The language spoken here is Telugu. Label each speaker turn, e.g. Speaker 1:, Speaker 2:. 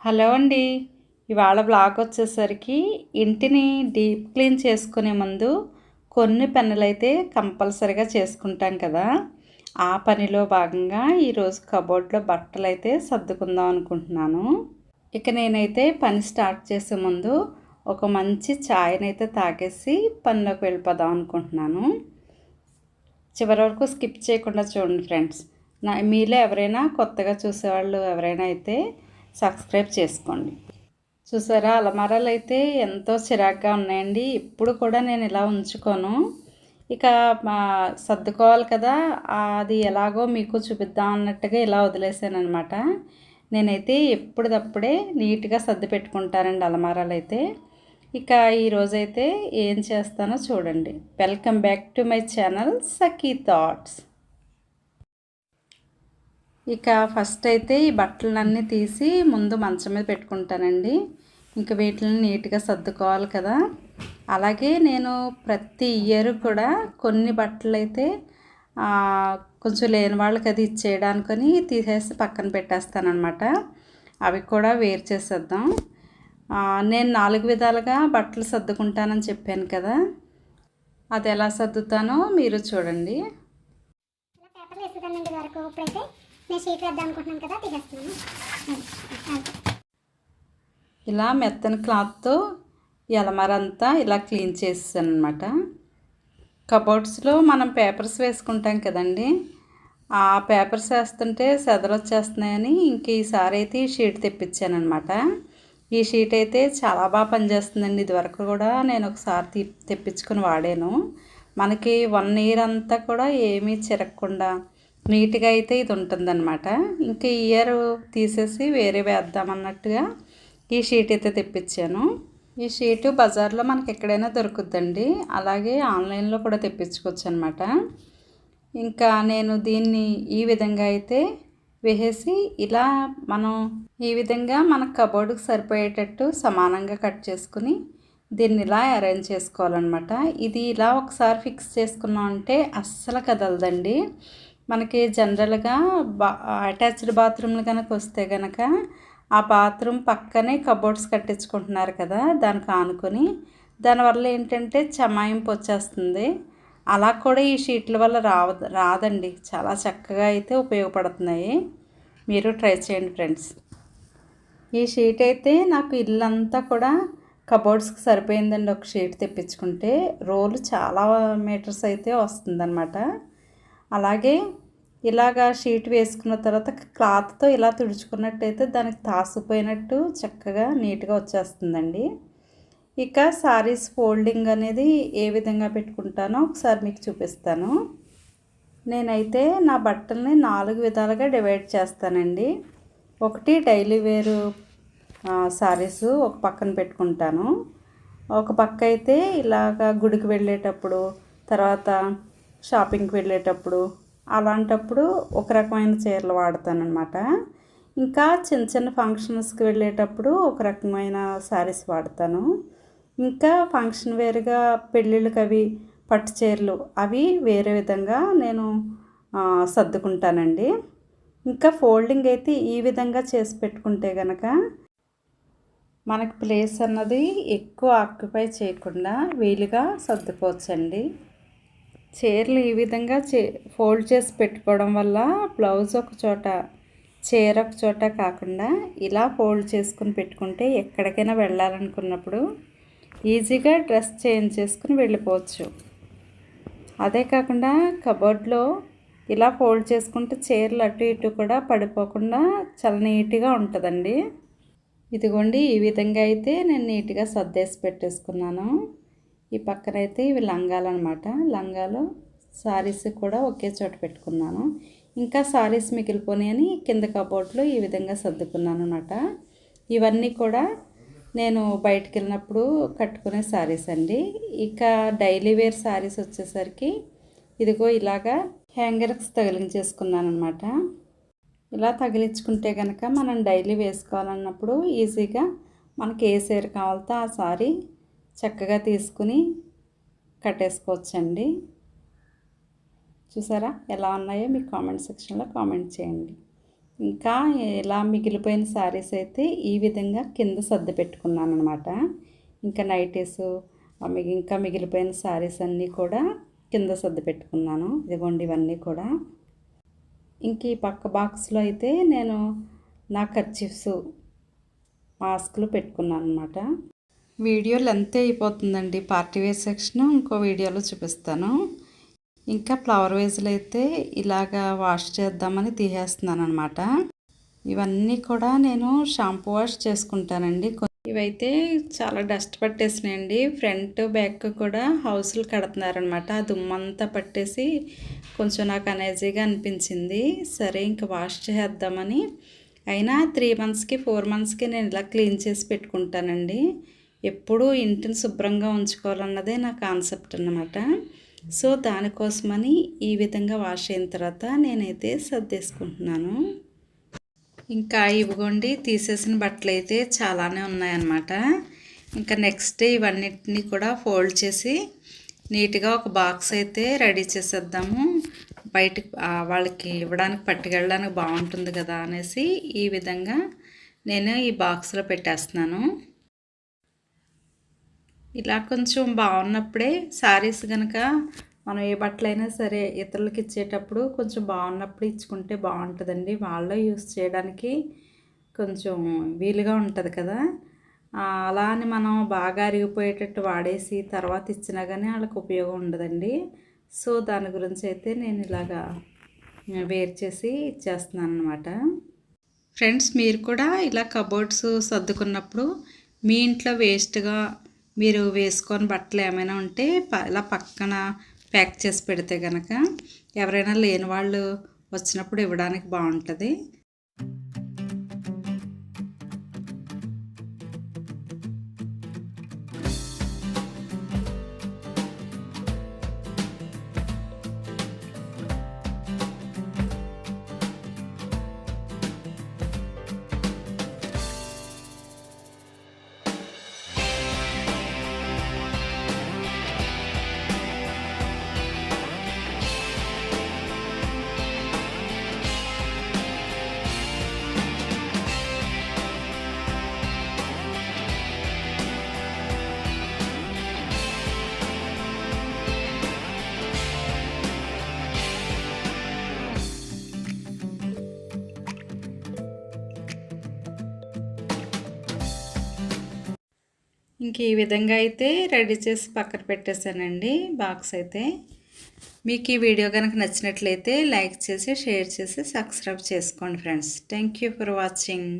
Speaker 1: హలో అండి. ఇవాళ బ్లాగ్ వచ్చేసరికి ఇంటిని డీప్ క్లీన్ చేసుకునే ముందు కొన్ని పనులు అయితే కంపల్సరిగా చేసుకుంటాం కదా. ఆ పనిలో భాగంగా ఈరోజు కబోర్డ్లో బట్టలు అయితే సర్దుకుందాం అనుకుంటున్నాను. ఇక నేనైతే పని స్టార్ట్ చేసే ముందు ఒక మంచి ఛాయ్నైతే తాగేసి పనిలోకి వెళ్ళిపోదాం అనుకుంటున్నాను. చివరి వరకు స్కిప్ చేయకుండా చూడండి ఫ్రెండ్స్ నా మీలో ఎవరైనా కొత్తగా చూసేవాళ్ళు ఎవరైనా అయితే సబ్స్క్రైబ్ చేసుకోండి. చూసారా అలమారాలు అయితే ఎంతో చిరాగ్గా ఉన్నాయండి. ఇప్పుడు కూడా నేను ఇలా ఉంచుకోను. ఇక మా సర్దుకోవాలి కదా. అది ఎలాగో మీకు చూపిద్దాం అన్నట్టుగా ఇలా వదిలేసాను అనమాట నేనైతే ఎప్పుడప్పుడే నీట్గా సర్ది పెట్టుకుంటానండి అలమారాలు అయితే ఇక ఈరోజైతే ఏం చేస్తానో చూడండి. Welcome back to my channel Sakhi thoughts. ఇక ఫస్ట్ అయితే ఈ బట్టలన్నీ తీసి ముందు మంచం మీద పెట్టుకుంటానండి. ఇంకా వీటిని నీట్గా సర్దుకోవాలి కదా. అలాగే నేను ప్రతి ఇయర్ కూడా కొన్ని బట్టలు అయితే కొంచెం లేని వాళ్ళకి అది ఇచ్చేయడానికని తీసేసి పక్కన పెట్టేస్తానమాట అవి కూడా వేరు చేసేద్దాం. నేను నాలుగు విధాలుగా బట్టలు సర్దుకుంటానని చెప్పాను కదా. అది ఎలా సర్దుతానో మీరు చూడండి. నేను షీట్ వేద్దాం అనుకుంటున్నాను కదా తీసేస్తున్నాను. ఇలా మెత్తని క్లాత్తో ఎలమరంతా ఇలా క్లీన్ చేసాను అనమాట కబోర్డ్స్లో మనం పేపర్స్ వేసుకుంటాం కదండి ఆ పేపర్స్ వేస్తుంటే సెదలు వచ్చేస్తున్నాయని ఇంక ఈసారి అయితే ఈ షీట్ తెప్పించానమాట ఈ షీట్ అయితే చాలా బాగా పనిచేస్తుందండి. ఇదివరకు కూడా నేను ఒకసారి తెప్పించుకొని వాడాను. మనకి వన్ ఇయర్ అంతా కూడా ఏమీ చిరగకుండా నీట్గా అయితే ఇది ఉంటుందన్నమాట. ఇంకా ఇయర్ తీసేసి వేరే వేద్దామన్నట్టుగా ఈ షీట్ అయితే తెప్పించాను. ఈ షీటు బజార్లో మనకి ఎక్కడైనా దొరుకుద్దండి. అలాగే ఆన్లైన్లో కూడా తెప్పించుకోవచ్చు అనమాట ఇంకా నేను దీన్ని ఈ విధంగా అయితే వేసేసి ఇలా మనం ఈ విధంగా మన కబోర్డుకు సరిపోయేటట్టు సమానంగా కట్ చేసుకుని దీన్ని ఇలా అరేంజ్ చేసుకోవాలన్నమాట. ఇది ఇలా ఒకసారి ఫిక్స్ చేసుకున్నాం అంటే అస్సలు కదలదండి. మనకి జనరల్గా బా అటాచ్డ్ బాత్రూమ్లు కనుక వస్తే కనుక ఆ బాత్రూమ్ పక్కనే కబోర్డ్స్ కట్టించుకుంటున్నారు కదా దానికి ఆనుకొని. దానివల్ల ఏంటంటే చమాయింపు వచ్చేస్తుంది అలా కూడా ఈ షీట్ల వల్ల రావ రాదండి. చాలా చక్కగా అయితే ఉపయోగపడుతున్నాయి. మీరు ట్రై చేయండి ఫ్రెండ్స్. ఈ షీట్ అయితే నాకు ఇల్లంతా కూడా కబోర్డ్స్కి సరిపోయిందండి. ఒక షీట్ తెప్పించుకుంటే రోలు చాలా మీటర్స్ అయితే వస్తుందన్నమాట. అలాగే ఇలాగా షీట్ వేసుకున్న తర్వాత క్లాత్తో ఇలా తుడుచుకున్నట్టయితే దానికి తాసిపోయినట్టు చక్కగా నీట్గా వచ్చేస్తుందండి. ఇక శారీస్ ఫోల్డింగ్ అనేది ఏ విధంగా పెట్టుకుంటానో ఒకసారి మీకు చూపిస్తాను. నేనైతే నా బట్టల్ని నాలుగు విధాలుగా డివైడ్ చేస్తానండి. ఒకటి డైలీ వేరు శారీస్ ఒక పక్కన పెట్టుకుంటాను. ఒక పక్క అయితే ఇలాగ గుడికి వెళ్ళేటప్పుడు తర్వాత షాపింగ్కి వెళ్ళేటప్పుడు అలాంటప్పుడు ఒక రకమైన చీరలు వాడతానమాట ఇంకా చిన్న చిన్న ఫంక్షన్స్కి వెళ్ళేటప్పుడు ఒక రకమైన శారీస్ వాడతాను. ఇంకా ఫంక్షన్ వేరుగా పెళ్ళిళ్ళకి అవి పట్టు చీరలు అవి వేరే విధంగా నేను సర్దుకుంటానండి. ఇంకా ఫోల్డింగ్ అయితే ఈ విధంగా చేసి పెట్టుకుంటే కనుక మనకు ప్లేస్ అన్నది ఎక్కువ ఆక్యుపై చేయకుండా వీలుగా సర్దుకోవచ్చండి. చీరలు ఈ విధంగా చే ఫోల్డ్ చేసి పెట్టుకోవడం వల్ల బ్లౌజ్ ఒక చోట చీర ఒక చోట కాకుండా ఇలా ఫోల్డ్ చేసుకుని పెట్టుకుంటే ఎక్కడికైనా వెళ్ళాలనుకున్నప్పుడు ఈజీగా డ్రెస్ చేంజ్ చేసుకుని వెళ్ళిపోవచ్చు. అదే కాకుండా కబోర్డ్లో ఇలా ఫోల్డ్ చేసుకుంటే చీరలు అటు ఇటు కూడా పడిపోకుండా చాలా నీట్గా ఉంటుందండి. ఇదిగోండి ఈ విధంగా అయితే నేను నీట్గా సర్దేసి పెట్టేసుకున్నాను. ఈ పక్కన అయితే ఇవి లంగాలు అనమాట లంగాలు సారీస్ కూడా ఒకే చోట పెట్టుకున్నాను. ఇంకా సారీస్ మిగిలిపోయినాయని కింద కబోర్డ్లో ఈ విధంగా సర్దుకున్నాను అనమాట ఇవన్నీ కూడా నేను బయటకు వెళ్ళినప్పుడు కట్టుకునే శారీస్ అండి. ఇక డైలీ వేర్ శారీస్ వచ్చేసరికి ఇదిగో ఇలాగా హ్యాంగర్స్ తగిలించేసుకున్నాను అనమాట ఇలా తగిలించుకుంటే కనుక మనం డైలీ వేసుకోవాలన్నప్పుడు ఈజీగా మనకి ఏ సీర కావాలతో ఆ సారీ చక్కగా తీసుకుని కట్టేసుకోవచ్చండి. చూసారా? ఎలా ఉన్నాయో మీ కామెంట్ సెక్షన్లో కామెంట్ చేయండి. ఇంకా ఇలా మిగిలిపోయిన శారీస్ అయితే ఈ విధంగా కింద సర్ది పెట్టుకున్నాను అనమాట ఇంకా నైటీస్ ఇంకా మిగిలిపోయిన శారీస్ అన్నీ కూడా కింద సర్ది పెట్టుకున్నాను. ఇదిగోండి ఇవన్నీ కూడా. ఇంక ఈ పక్క బాక్స్లో అయితే నేను నా కర్చీఫ్స్ మాస్క్లు పెట్టుకున్నాను అనమాట వీడియో లెంత్ అయిపోతుందండి. పార్టీ వేర్ సెక్షన్ ఇంకో వీడియోలో చూపిస్తాను. ఇంకా ఫ్లవర్ వేజ్లు అయితే ఇలాగా వాష్ చేద్దామని తీసేస్తున్నాను అనమాట ఇవన్నీ కూడా నేను షాంపూ వాష్ చేసుకుంటానండి. ఇవైతే చాలా డస్ట్ పట్టేసినాయండి. ఫ్రంట్ బ్యాక్ కూడా హౌస్లు కడుతున్నారనమాట ఆ దుమ్మంతా పట్టేసి కొంచెం నాకు అనేజీగా అనిపించింది. సరే ఇంకా వాష్ చేద్దామని. అయినా త్రీ మంత్స్కి ఫోర్ మంత్స్కి నేను ఇలా క్లీన్ చేసి పెట్టుకుంటానండి. ఎప్పుడూ ఇంటిని శుభ్రంగా ఉంచుకోవాలన్నదే నా కాన్సెప్ట్ అన్నమాట. సో దానికోసమని ఈ విధంగా వాష్ అయిన తర్వాత నేనైతే సర్దేసుకుంటున్నాను. ఇంకా ఇవ్వగొండి తీసేసిన బట్టలు అయితే చాలానే ఉన్నాయన్నమాట. ఇంకా నెక్స్ట్ ఇవన్నిటిని కూడా ఫోల్డ్ చేసి నీట్గా ఒక బాక్స్ అయితే రెడీ చేసేద్దాము. బయటికి వాళ్ళకి ఇవ్వడానికి పట్టుకెళ్ళడానికి బాగుంటుంది కదా అనేసి ఈ విధంగా నేను ఈ బాక్స్లో పెట్టేస్తున్నాను. ఇలా కొంచెం బాగున్నప్పుడే శారీస్ కనుక మనం ఏ బట్టలైనా సరే ఇతరులకి ఇచ్చేటప్పుడు కొంచెం బాగున్నప్పుడు ఇచ్చుకుంటే బాగుంటుందండి. వాళ్ళలో యూస్ చేయడానికి కొంచెం వీలుగా ఉంటుంది కదా. అలా అని మనం బాగా అరిగిపోయేటట్టు వాడేసి తర్వాత ఇచ్చినా కానీ వాళ్ళకి ఉపయోగం ఉండదండి. సో దాని గురించి అయితే నేను ఇలాగా వేరు చేసి ఇచ్చేస్తున్నాను అనమాట ఫ్రెండ్స్ మీరు కూడా ఇలా కబోర్డ్స్ సర్దుకున్నప్పుడు మీ ఇంట్లో వేస్ట్గా మీరు వేసుకొని బట్టలు ఏమైనా ఉంటే ఇలా పక్కన ప్యాక్ చేసి పెడితే కనుక ఎవరైనా లేని వాళ్ళు వచ్చినప్పుడు ఇవ్వడానికి బాగుంటుంది. ఇంక ఈ విధంగా అయితే రెడీ చేసి పక్కన పెట్టేశానండి బాక్స్ అయితే. మీకు ఈ వీడియో కనుక నచ్చినట్లయితే లైక్ చేసి షేర్ చేసి సబ్స్క్రైబ్ చేసుకోండి friends. Thank you for watching.